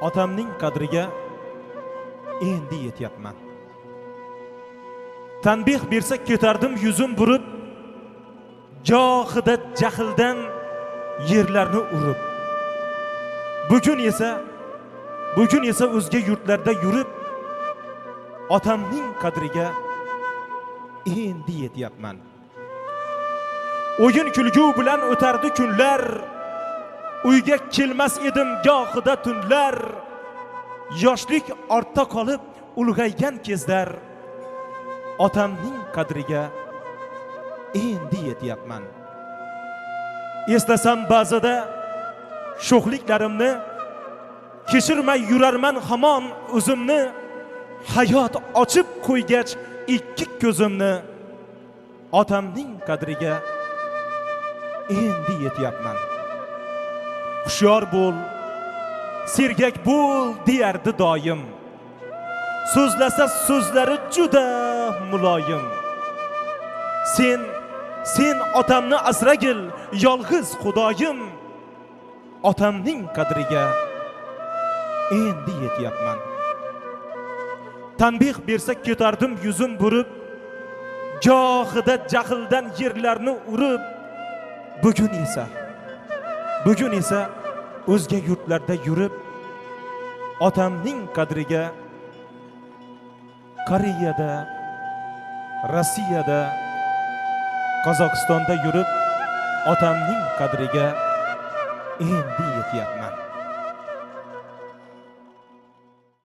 otamning qadriga endi yetyapman. Tanbeh bersa ketardim yuzim burib gohida jahldan yerlarni urib. Bugun esa bugun esa o'zga yurtlarda yurib otamning qadriga endi yetyapman. O'yin kulgu bilan o'tardi kunlar uyga kelmas edim gohida tunlar. Yoshlik ortda qolib ulg'aygan kezlar. Otamning qadriga endi yetyapman. Eslasam ba'zida sho'xliklarimni kechirmay yurarman hamon o'zimni. Hayot ochib qo'ygach ikki ko'zimni otamning qadriga endi yetyapman hushyor bo'l sergak bo'l deyardi doim so'zlasa so'zlari juda muloyim sen sen otamni asragil yolg'iz xudoyim otamning qadriga endi yetyapman tanbeh bersa ketardim yuzim burib gohida jahldan yerlarni urib bugun esa bugun esa o'zga yurtlarda yurib otamning qadriga koreyada rossiyada qozog'istonda yurib otamning qadriga endi yetyapman